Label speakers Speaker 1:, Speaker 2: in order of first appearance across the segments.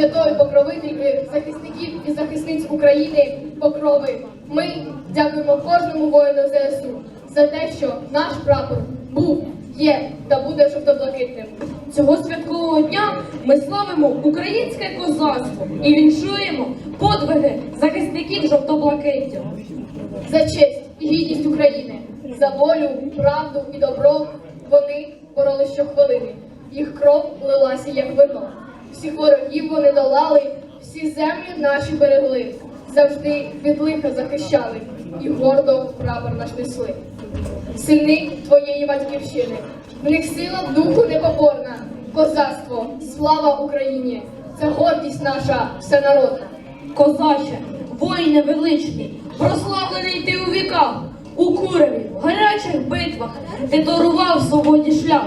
Speaker 1: святої покровительки захисників і захисниць України покрови. Ми дякуємо кожному воїну ЗСУ за те, що наш прапор був, є та буде жовто-блакитним.
Speaker 2: Цього святкового дня ми славимо українське козацтво і віншуємо подвиги захисників жовто-блакиття.
Speaker 1: За честь і гідність України, за волю, правду і добро вони боролись щохвилини. Їх кров лилася як вино. Всіх ворогів вони долали, всі землі наші берегли, завжди від лиха захищали і гордо прапор наш несли. Сини твоєї батьківщини, в них сила духу непоборна, козацтво, слава Україні! Це гордість наша всенародна.
Speaker 2: Козаче, воїне величний, прославлений ти у віках, у куреві, в гарячих битвах, ти дарував свободі шлях,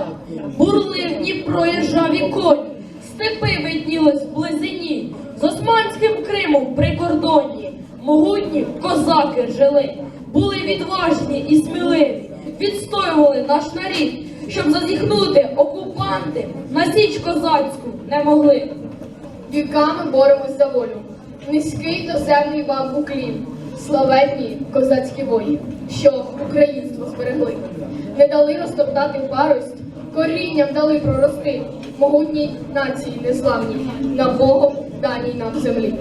Speaker 2: бурлив Дніпро і коні, степи виднілись в близині, з Османським Кримом при кордоні, могутні козаки жили, були відважні і сміливі, відстоювали наш нарід, щоб зазіхнути окупанти на січ козацьку не могли.
Speaker 1: Віками боремось за волю. Низький доземний вам уклін. Славетні козацькі вої, що українство зберегли. Не дали розтоптати парость, корінням дали прорости. Могутній нації незламні, на Богом даній нам землі.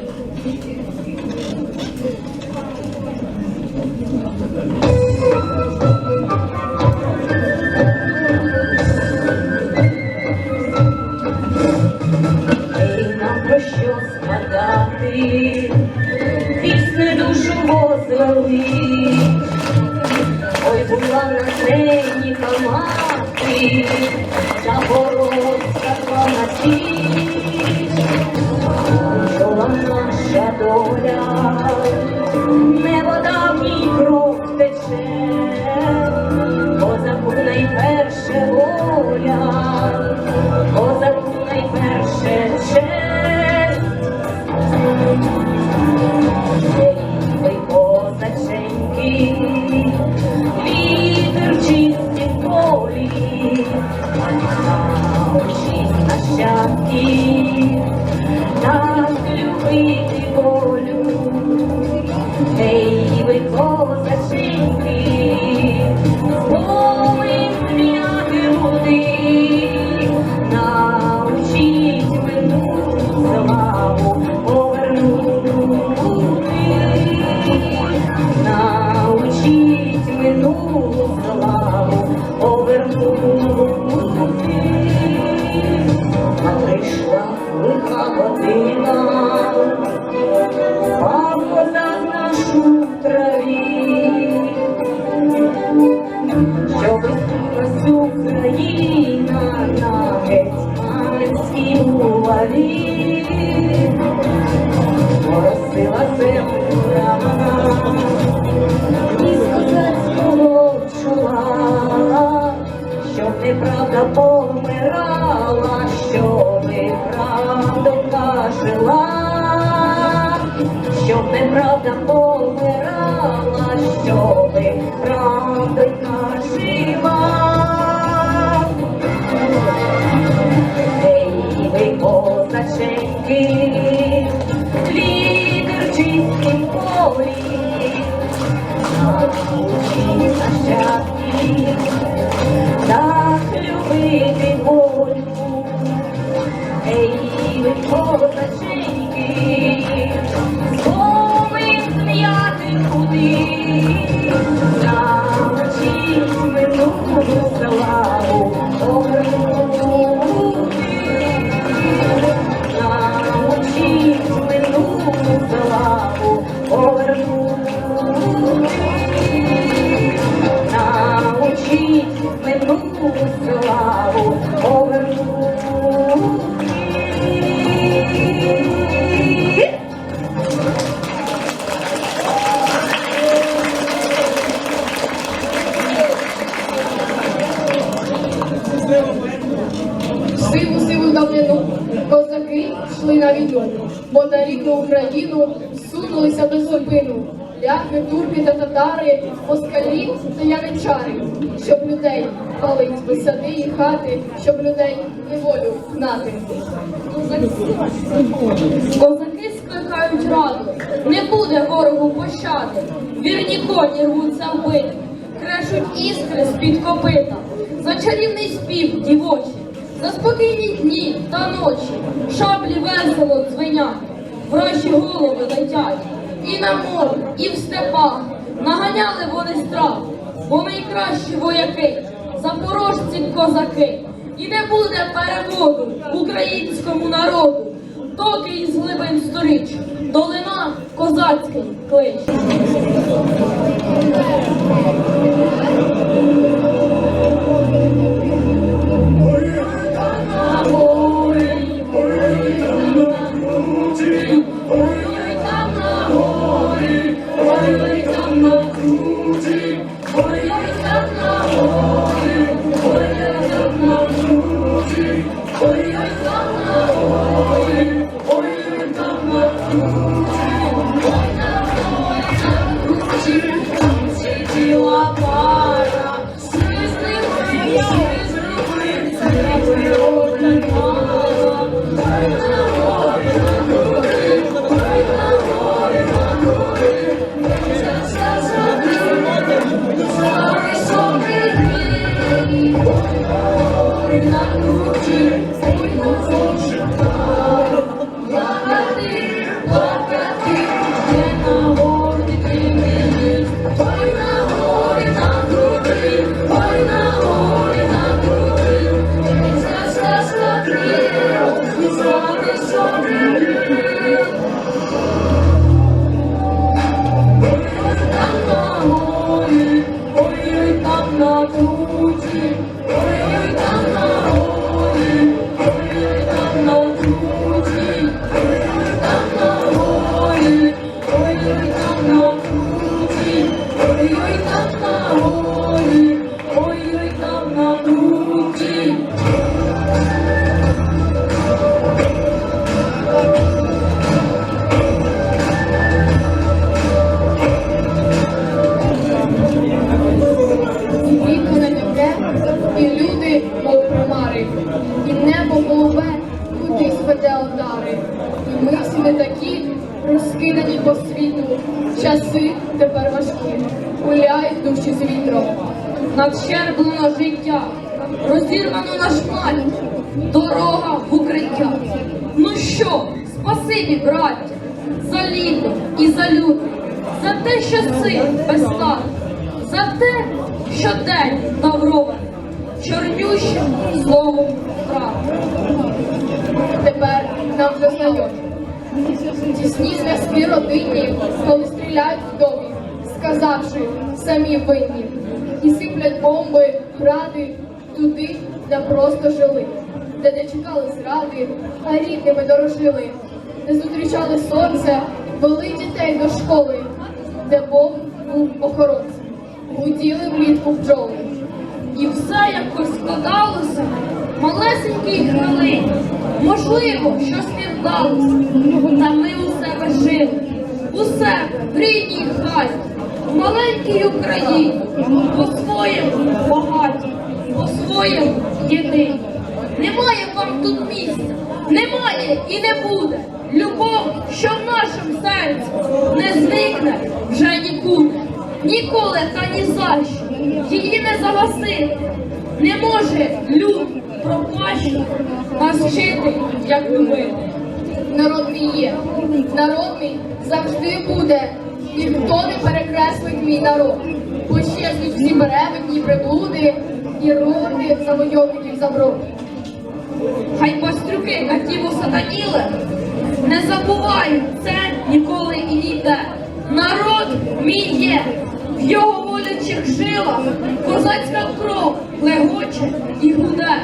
Speaker 3: Пісни душу возвели, ой, була на сцені мати, Запорозька славна наша доля, що висилась Україна на гетьманській булаві, поросила рана, із козацького чола, щоб неправда помирала, щоб неправда жила, щоб неправда помирала, щоб Amém. славу оберну. Сиву сиву давнину козаки йшли на війну, бо
Speaker 1: на рідну Україну сунулися до зупину. Ляхи, турки та татари, москалі та яничари, щоб людей палить висади і хати, щоб людей неволю гнати.
Speaker 2: Козаки скликають раду, не буде ворогу пощади. Вірні коні рвуться в битву, крешуть іскри з-під копита, за чарівний спів дівочий, за спокійні дні та ночі, шаблі весело дзвенять, вражі голови летять, і на морі, і в степах наганяли вони страх, бо найкращі вояки, запорожці козаки, і не буде переводу українському народу, доки із глибин сторіч долина козацький клич.
Speaker 1: Вікно душі з вітром.
Speaker 2: Надщерблено життя, розірвано на шматі, дорога в укриття. Ну що, спасибі, браття, за літо і за люто, за те, що син без стати, за те, що день тавровий, чорнющим словом правди.
Speaker 1: Тепер нам вже знайомі. Тісні зв'язки родинні, коли стріляють в домі, сказавши самі винні. І сиплять бомби, гради туди, де просто жили, де не чекали зради, а рідними дорожили, де зустрічали сонце, вели дітей до школи, де Бог був охоронцем, гуділи влітку бджоли.
Speaker 2: І все якось складалося малесенькій хвилині. Можливо, щось не вдалося. Та ми у себе жили, у себе в рідній хаті, маленькій Україні, по-своєму багаті, по-своєму єдині. Немає вам тут місця, немає і не буде. Любов, що в нашому серці не зникне вже нікуди. Ніколи та ні за що її не загасити. Не може люд пропащий нас вчити, як любити.
Speaker 1: Народ мій є, народ мій завжди буде. Ніхто не перекреслить мій народ. Пощезнуть всі перевидні приблуди і роти завойовників заброд.
Speaker 2: Хай пастрюки на тіло сатаніли, не забувають це ніколи і ніде. Народ мій є, в його волячих жилах козацька кров легоче і гуде.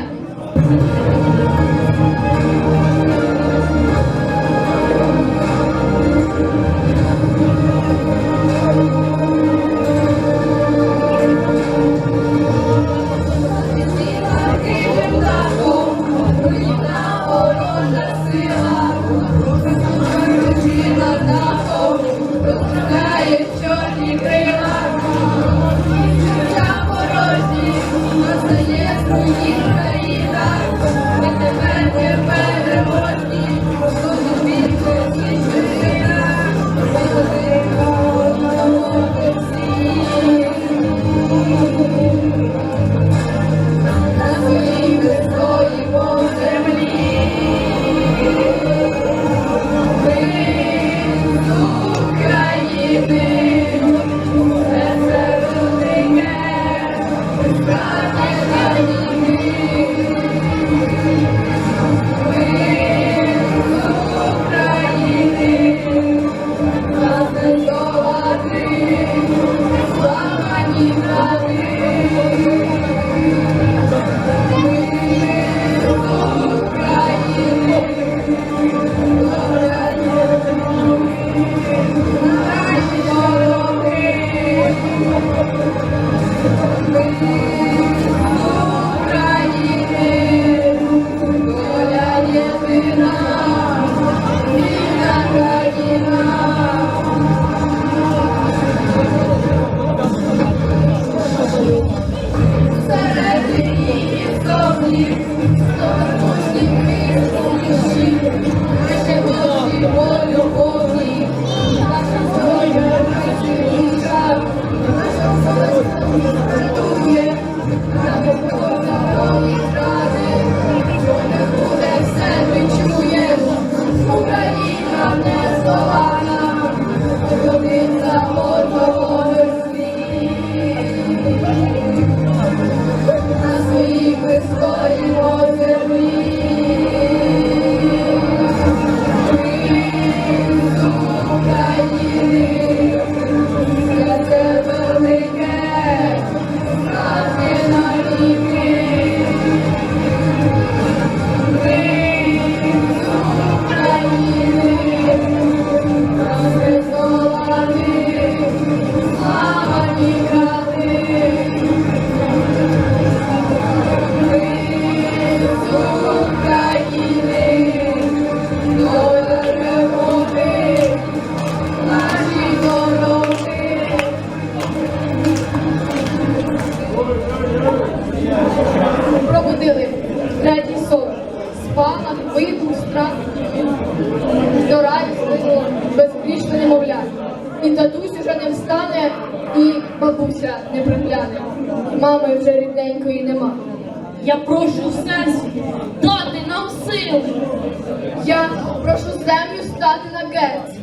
Speaker 2: Я прошу
Speaker 1: землю стати на герць.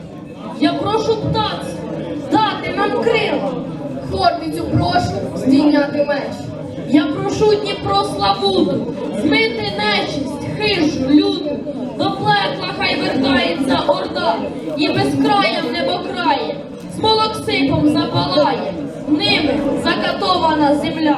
Speaker 2: Я прошу птаці дати нам крила.
Speaker 1: Хортицю прошу здійняти меч.
Speaker 2: Я прошу Дніпро славуту, змити нечисть, хижу, люту, до плекла хай вертається орда і безкраєм небокрає, смолоксипом запалає, ними закатована земля.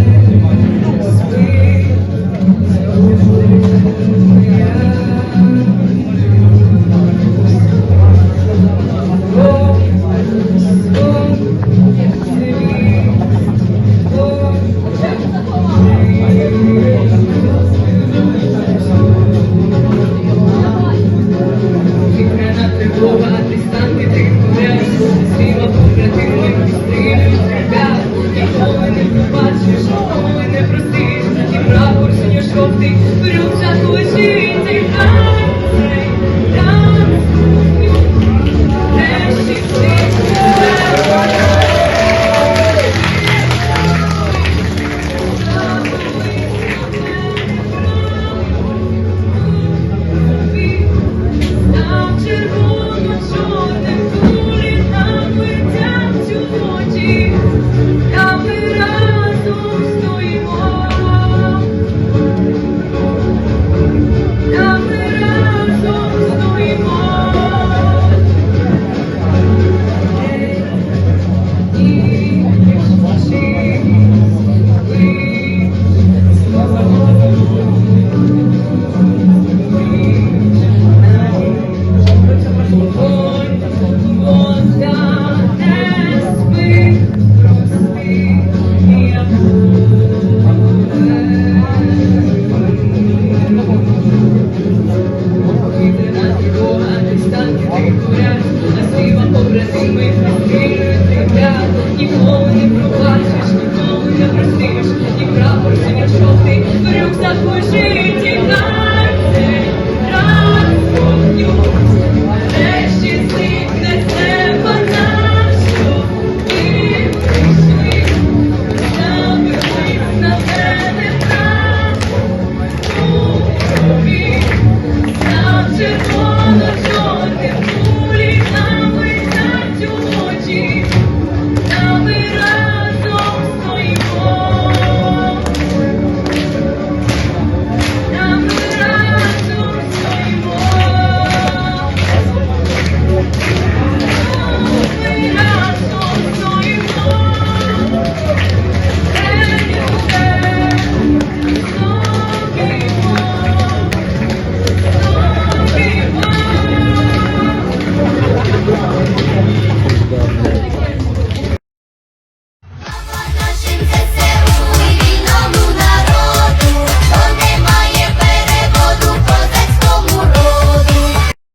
Speaker 4: побратими, тебе
Speaker 2: ніколи не пробачиш, ніколи не простиш, і прапор синьо жовтий, в лежить і на.